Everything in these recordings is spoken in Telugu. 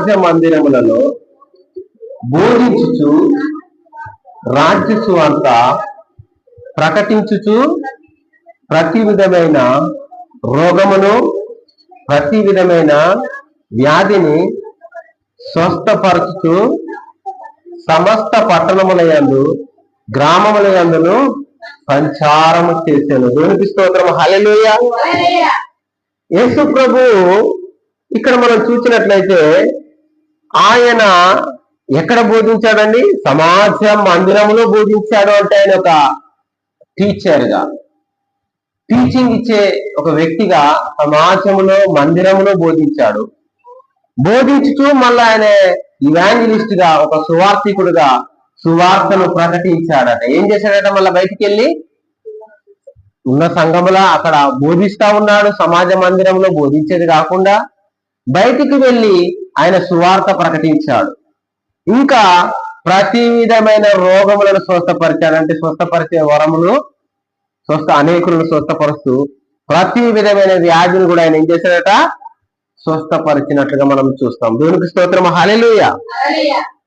సమాజ మందిరములలో బోధించుచు రాజ్య సువార్త ప్రకటించుచు ప్రతి విధమైన రోగమును ప్రతి విధమైన వ్యాధిని స్వస్థపరచుచు సమస్త పట్టణములయందు గ్రామములయందును సంచారము చేశాను దేవునికి స్తోత్రం హల్లెలూయా. యేసు ప్రభు ఇక్కడ మనం చూసినట్లయితే ఆయన ఎక్కడ బోధించాడండి? సమాజ మందిరములో బోధించాడు అంటే ఆయన ఒక టీచర్గా టీచింగ్ ఇచ్చే ఒక వ్యక్తిగా సమాజంలో మందిరములో బోధించాడు. బోధించుతూ మళ్ళీ ఆయన ఇవాంజలిస్ట్గా ఒక సువార్థికుడుగా సువార్తను ప్రకటించాడట. ఏం చేశాడట? మళ్ళీ బయటికి వెళ్ళి ఉన్న సంఘములా అక్కడ బోధిస్తా ఉన్నాడు. సమాజ మందిరంలో బోధించేది కాకుండా బయటికి వెళ్ళి ఆయన సువార్త ప్రకటించాడు. ఇంకా ప్రతి విధమైన రోగములను స్వస్థపరిచాడు. అంటే స్వస్థపరిచే వరములు స్వస్థ అనేకులను స్వస్థపరుస్తూ ప్రతి విధమైన వ్యాధిని కూడా ఆయన ఏం చేశాడట? స్వస్థపరిచినట్లుగా మనం చూస్తాం. దేవునికి స్తోత్రం. హల్లెలూయ.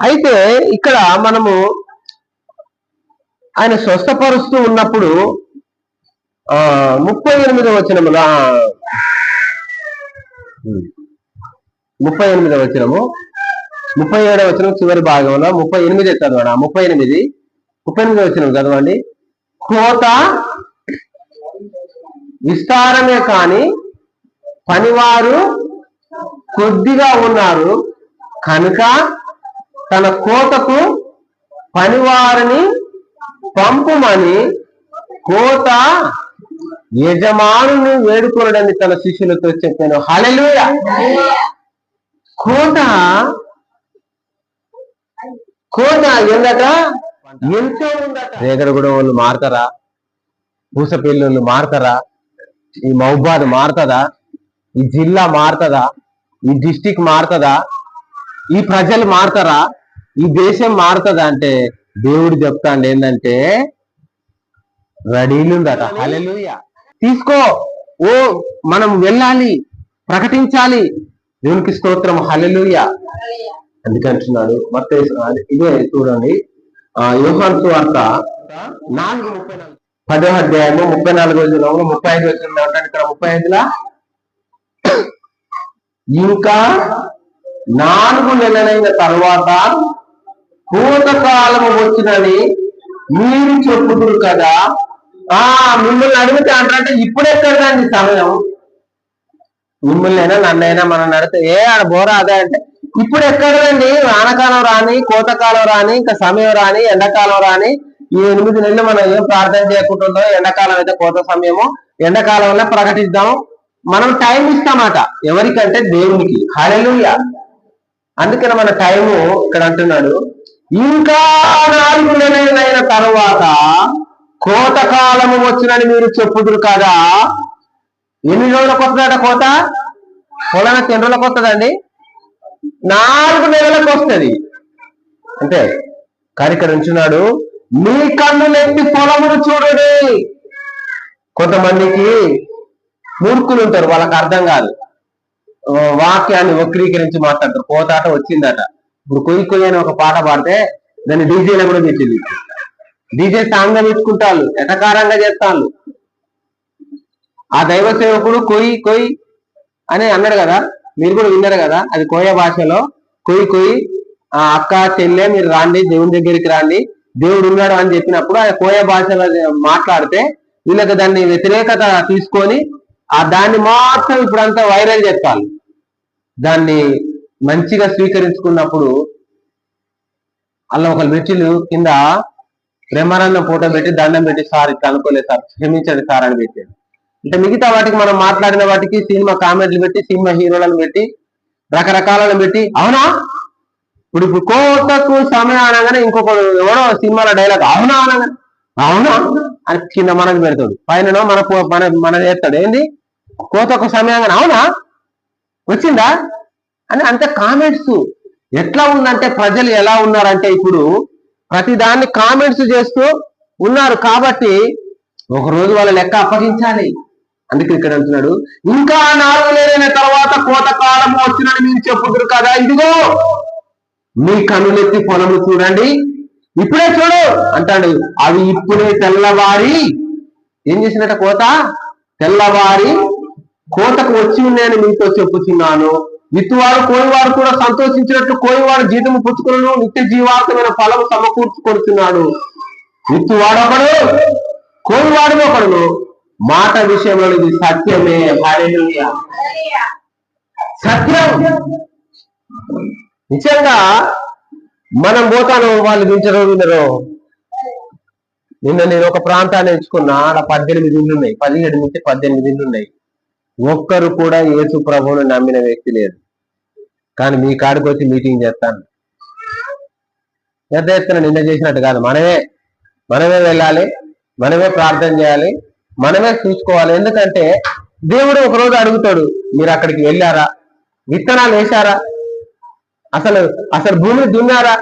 అయితే ఇక్కడ మనము ఆయన స్వస్థపరుస్తూ ఉన్నప్పుడు ఆ ముప్పై ఎనిమిదో వచనములో ముప్పై ఎనిమిది వచనము. ముప్పై ఏడవ వచనం చివరి భాగంలో ముప్పై ఎనిమిది చదవండి ముప్పై ఎనిమిది ముప్పై ఎనిమిది వచనం చదవండి. కోత విస్తారమే కాని పనివారు కొద్దిగా ఉన్నారు. కనుక తన కోతకు పనివారిని పంపుమని కోత యజమానుని వేడుకొనడని తన శిష్యులతో చెప్పాను. హలలుయ కోత. కోత ఎందట ఎంతో ఉందట. రేగడగూడ వాళ్ళు మారతారా? పూసపల్లి మారతారా? ఈ మహబాద్ మారుతుందా? ఈ జిల్లా మారుతుందా? ఈ డిస్టిక్ మారుతుందా? ఈ ప్రజలు మారుతారా? ఈ దేశం మారుతుందా అంటే దేవుడు చెప్తాండి ఏంటంటే రెడీలుందట. హల్లెలూయా. తీసుకో. ఓ మనం వెళ్ళాలి ప్రకటించాలి. దేవునికి స్తోత్రం హల్లెలూయా. అందుకంటున్నాడు మత ఇదే చూడండి. ఆ యోహాన్ వార్త నాలుగు ముప్పై నాలుగు. పదో అధ్యాయము ముప్పై నాలుగు రోజులు ముప్పై ఐదు ఉంటాను ఇక్కడ ముప్పై ఐదులా? ఇంకా నాలుగు నెలలైన తర్వాత పూతకాలము వచ్చినని మీరు చెప్పుదురు కదా. ఆ మిమ్మల్ని అడిగితే అంటారంటే ఇప్పుడెక్కడండి సమయం. మిమ్మల్ని అయినా నన్నైనా మనం నడితే ఏ ఆడ బోర అదే అంటే ఇప్పుడు ఎక్కడండి వానకాలం రాని కోతకాలం రాని ఇంకా సమయం రాని ఎండాకాలం రాని ఈ ఎనిమిది నెలలు మనం ఏం ప్రార్థన చేయకుంటుందో ఎండాకాలం అయితే కోత సమయము ఎండాకాలంలో ప్రకటిద్దాం మనం టైం ఇస్తామాట ఎవరికంటే దేవునికి. హల్లెలూయా అందుకని మన టైము ఇక్కడ అంటున్నాడు ఇంకా నాలుగు నెలలైన తర్వాత కోతకాలము వచ్చినని మీరు చెప్పుదురు కదా ఎన్ని రోజులకు వస్తుందట కోత? పొలానికి ఎన్ని రోజులకు వస్తుందండి? నాలుగు నెలలకు వస్తుంది. అంటే కానీ ఇక్కడ ఉంచున్నాడు కన్ను కన్నులెత్తి పొలమును చూడండి. కొంతమందికి మూర్ఖులు ఉంటారు. వాళ్ళకి అర్థం కాదు. వాక్యాన్ని వక్రీకరించి మాట్లాడతారు. కోతాట వచ్చిందట. ఇప్పుడు కొయ్యి కొయ్యి అని ఒక పాట పాడితే దాన్ని డీజేలో కూడా తెచ్చింది డీజే సాంగ్గా తెచ్చుకుంటారు ఎటకారంగా చేస్తాను ఆ దైవ సేవకుడు కొయ్యి కొయ్యి అని అన్నాడు కదా. మీరు కూడా విన్నారు కదా. అది కోయ భాషలో కొయ్యి కొయ్యి ఆ అక్క చెల్లె మీరు రాండి దేవుని దగ్గరికి రాండి దేవుడు ఉన్నాడు అని చెప్పినప్పుడు ఆ కోయ భాషలో మాట్లాడితే వీళ్ళకి దాన్ని వ్యతిరేకత తీసుకొని ఆ దాన్ని మాత్రం ఇప్పుడంతా వైరల్ చేస్తారు. దాన్ని మంచిగా స్వీకరించుకున్నప్పుడు అలా ఒక మెట్టిలు కింద బ్రహ్మానందం ఫోటో పెట్టి దండం పెట్టి సార్ ఇట్లా అనుకోలేదు సార్ క్షమించండి సార్ అని పెట్టాడు. అంటే మిగతా వాటికి మనం మాట్లాడిన వాటికి సినిమా కామెంట్లు పెట్టి సినిమా హీరోలను పెట్టి రకరకాలను పెట్టి అవునా? ఇప్పుడు ఇప్పుడు కోతకు సమయం అనగానే ఇంకొకడు ఎవడో సినిమాల డైలాగ్ అవునా అనగానే? అవునా? అని కింద మనకు పెడతాడు. పైన మన మన మన చేస్తాడు. ఏంది? కోతకు సమయం అవునా? వచ్చిందా? అని అంతే కామెంట్స్ ఎట్లా ఉందంటే ప్రజలు ఎలా ఉన్నారంటే ఇప్పుడు ప్రతి దాన్ని కామెంట్స్ చేస్తూ ఉన్నారు కాబట్టి ఒక రోజు వాళ్ళ లెక్క అప్పగించాలి. అందుకే ఇక్కడ అంటున్నాడు ఇంకా నాలుగు లేదైన తర్వాత కోత కాలం వచ్చినని మీరు చెప్పుదురు కదా ఇదిగో మీ కనులెత్తి పొలము చూడండి ఇప్పుడే చూడు అంటాడు. అవి ఇప్పుడే తెల్లవారి ఏం చేసినట్ట కోత? తెల్లవారి కోతకు వచ్చి ఉన్నాయని మీతో చెప్పుతున్నాను విత్తువారు కోయివారు కూడా సంతోషించినట్టు కోయివాడు జీతము పుచ్చుకులను నిత్య జీవార్థమైన ఫలము సమకూర్చుకొడుతున్నాడు విత్తువాడు కోయివాడు ఒకడు మాట విషయంలో ఇది సత్యమే సత్యం. నిజంగా మనం పోతాను వాళ్ళు దించరు వినరు. నిన్న నేను ఒక ప్రాంతాన్ని ఎంచుకున్నా ఆడ పద్దెనిమిది ఇళ్ళు ఉన్నాయి పదిహేడు నుంచి పద్దెనిమిది ఇళ్ళు ఉన్నాయి ఒక్కరు కూడా యేసు ప్రభువును నమ్మిన వ్యక్తి లేదు. కానీ మీ కాడికి వచ్చి మీటింగ్ చేస్తాను. పెద్ద ఎత్తున నిన్న చేసినట్టు కాదు. మనమే మనమే వెళ్ళాలి మనమే ప్రార్థన చేయాలి మనమే చూసుకోవాలి. ఎందుకంటే దేవుడు ఒకరోజు అడుగుతాడు మీరు అక్కడికి వెళ్ళారా? విత్తనాలు వేశారా? అసలు అసలు భూమిని దున్నారా?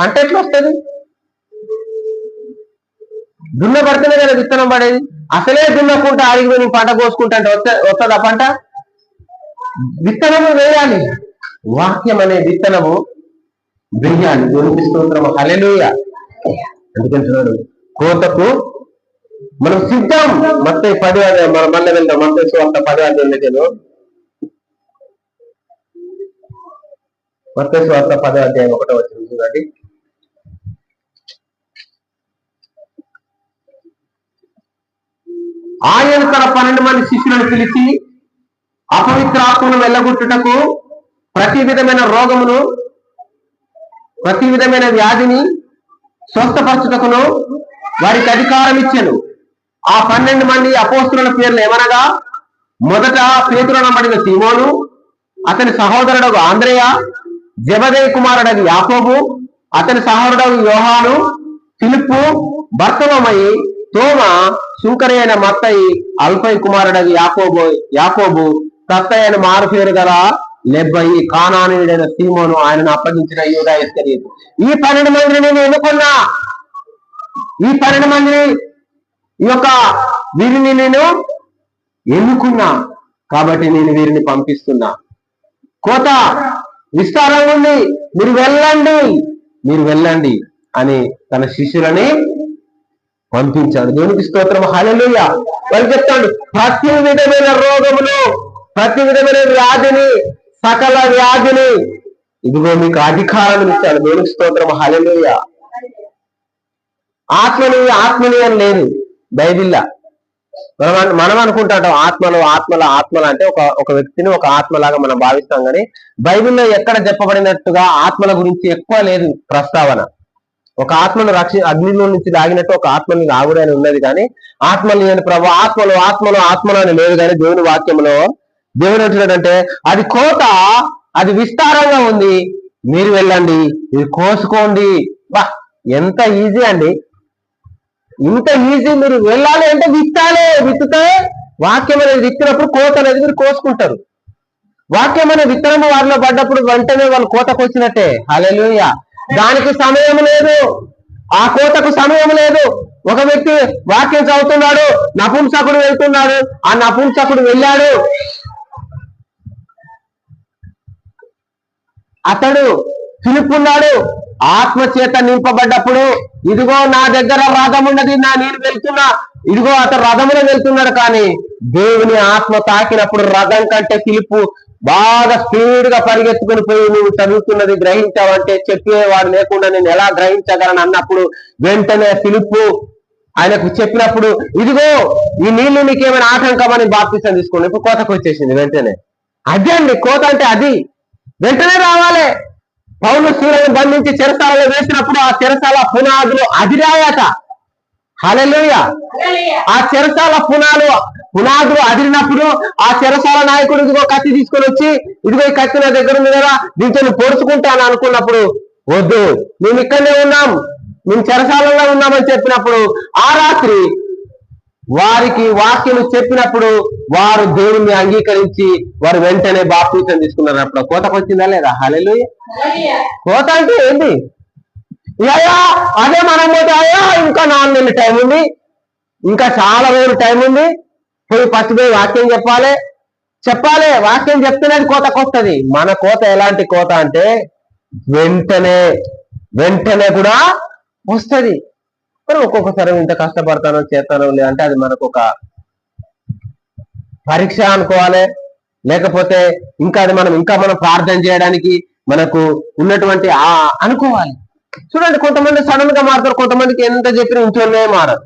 పంట ఎట్లా వస్తుంది? దున్నబడితేనే కదా విత్తనం పడేది. అసలే దున్నకుంటా ఆగిపోయి పంట కోసుకుంటా అంటే వస్త వస్తుందా పంట? విత్తనము వేయాలి. వాక్యం అనే విత్తనము వేయాలి దేవునికి స్తోత్రము. హల్లెలూయ. ఎందుకంటున్నాడు కోతకు మనం సిద్ధం. మత్త పది అదే మనం మళ్ళీ వెళ్దాం మత్తే సువార్త పది అధ్యాయంలో మత్తే సువార్త పదో అధ్యాయం ఒకటో వచ్చిన చూడండి. ఆయన తన పన్నెండు మంది శిష్యులను పిలిచి అపవిత్ర ఆత్మను వెళ్ళగొట్టుటకు ప్రతి విధమైన రోగమును ప్రతి విధమైన వ్యాధిని స్వస్థపరచుటకును వారికి అధికారం ఇచ్చాను ఆ పన్నెండు మంది అపోస్తుల పేర్లు ఏమనగా? మొదట పేతురనబడిన సీమోను అతని సహోదరుడు ఆంధ్రేయ జబదయ కుమారుడగు యాకోబు అతని సహోదరుడు యోహాను ఫిలిప్పు బర్తవమయి తోమ సుంకరి అయిన మత్తయి అల్పై కుమారుడగు యాకోబు యాకోబు తత్తయ్యను మారుపేరు గల లెబ్బయి కానానీయుడైన సీమోను ఆయనను అప్పగించిన యూదా ఈ పన్నెండు మందిని నేను ఎన్నుకున్నా? ఈ పన్నెండు మందిని ఈ యొక్క వీరిని నేను ఎన్నుకున్నా కాబట్టి నేను వీరిని పంపిస్తున్నా. కోత విస్తారంగా ఉంది మీరు వెళ్ళండి మీరు వెళ్ళండి అని తన శిష్యులని పంపించాడు. దేవునికి స్తోత్రం. హల్లెలూయా. వాళ్ళు చెప్తాడు ప్రతి విధమైన రోగములు ప్రతి విధమైన వ్యాధిని సకల వ్యాధిని ఇదిగో మీకు అధికారం ఇచ్చాడు. దేవునికి స్తోత్రం. హల్లెలూయా. ఆత్మని ఆత్మని అని లేదు. బైబిల్లా? మనం మనం అనుకుంటాం ఆత్మలు ఆత్మల ఆత్మలు అంటే ఒక ఒక వ్యక్తిని ఒక ఆత్మలాగా మనం భావిస్తాం కానీ బైబిల్లో ఎక్కడ చెప్పబడినట్టుగా ఆత్మల గురించి ఎక్కువ లేదు ప్రస్తావన. ఒక ఆత్మను రక్షి అగ్నిలో నుంచి లాగినట్టు ఒక ఆత్మని లాగుడు అని ఉన్నది కానీ ఆత్మలు లేని ప్రభు ఆత్మలు ఆత్మలు ఆత్మలు అని లేదు కానీ దేవుని వాక్యంలో దేవుడు అంటున్నాడంటే అది కోత అది విస్తారంగా ఉంది. మీరు వెళ్ళండి మీరు కోసుకోండి. బా ఎంత ఈజీ అండి. ఇంత ఈజీ మీరు వెళ్ళాలి అంటే విత్తాలే విత్తితే వాక్యం అనేది విత్తినప్పుడు కోత అనేది మీరు కోసుకుంటారు. వాక్యం అనే విత్తనము వారిలో పడ్డప్పుడు వెంటనే వాళ్ళు కోతకు వచ్చినట్టే. హల్లెలూయ. దానికి సమయం లేదు. ఆ కోతకు సమయం లేదు. ఒక వ్యక్తి వాక్యం చదువుతున్నాడు నపుంసకుడు వెళ్తున్నాడు ఆ నపుంసకుడు వెళ్ళాడు. అతడు పిలుపున్నాడు. ఆత్మ చేత నింపబడ్డప్పుడు ఇదిగో నా దగ్గర రథం ఉన్నది నా నేను వెళ్తున్నా. ఇదిగో అతను రథములో వెళ్తున్నాడు కానీ దేవుని ఆత్మ తాకినప్పుడు రథం కంటే పిలుపు బాగా స్పీడ్గా పరిగెత్తుకుని పోయి నువ్వు చదువుతున్నది గ్రహించావంటే చెప్పేవాడు లేకుండా నేను ఎలా గ్రహించగలను అన్నప్పుడు వెంటనే పిలుపు ఆయనకు చెప్పినప్పుడు ఇదిగో ఈ నీళ్ళు నీకేమైనా ఆటంకమని బాప్తిసం తీసుకోండి. ఇప్పుడు కోతకు వచ్చేసింది వెంటనే. అదే అండి కోత అంటే అది. వెంటనే రావాలి. పౌలు సూర్యుని బంధించి చెరసాలలో వేసినప్పుడు ఆ చెరసాల పునాదులు అదిరాయట. హలెలుయ ఆ చెరసాల పునాలు పునాదులు అదిరినప్పుడు ఆ చెరసాల నాయకుడు ఇదిగో కత్తి తీసుకొని వచ్చి ఇదిగో ఈ కత్తి నా దగ్గర ఉంది కదా దీంతో పొడుచుకుంటాను అనుకున్నప్పుడు వద్దు మేము ఇక్కడనే ఉన్నాం మేము చెరసాలలో ఉన్నామని చెప్పినప్పుడు ఆ రాత్రి వారికి వాక్యం చెప్పినప్పుడు వారు దేవుణ్ణి అంగీకరించి వారు వెంటనే బాప్తీసం తీసుకున్నారు. అప్పుడు కోతకు వచ్చిందా లేదా? హలెలు కోత అంటే ఏంటి అయ్యా అదే మనం పోతే అయ్యా ఇంకా నాలుగు నెలలు టైం ఉంది. ఇంకా చాలా రోజులు టైం ఉంది. పోయి ఫస్ట్ పోయి వాక్యం చెప్పాలి. చెప్పాలి. వాక్యం చెప్తేనే కోతకు వస్తుంది మన కోత ఎలాంటి కోత అంటే వెంటనే వెంటనే కూడా వస్తుంది. మనం ఒక్కొక్కసారి ఇంత కష్టపడతానో చేస్తానో లేదంటే అది మనకు ఒక పరీక్ష అనుకోవాలి. లేకపోతే ఇంకా అది మనం ఇంకా మనం ప్రార్థన చేయడానికి మనకు ఉన్నటువంటి ఆ అనుకోవాలి. చూడండి కొంతమంది సడన్గా మారుతారు కొంతమందికి ఎంత చెప్పినా ఇంట్లోనే మారదు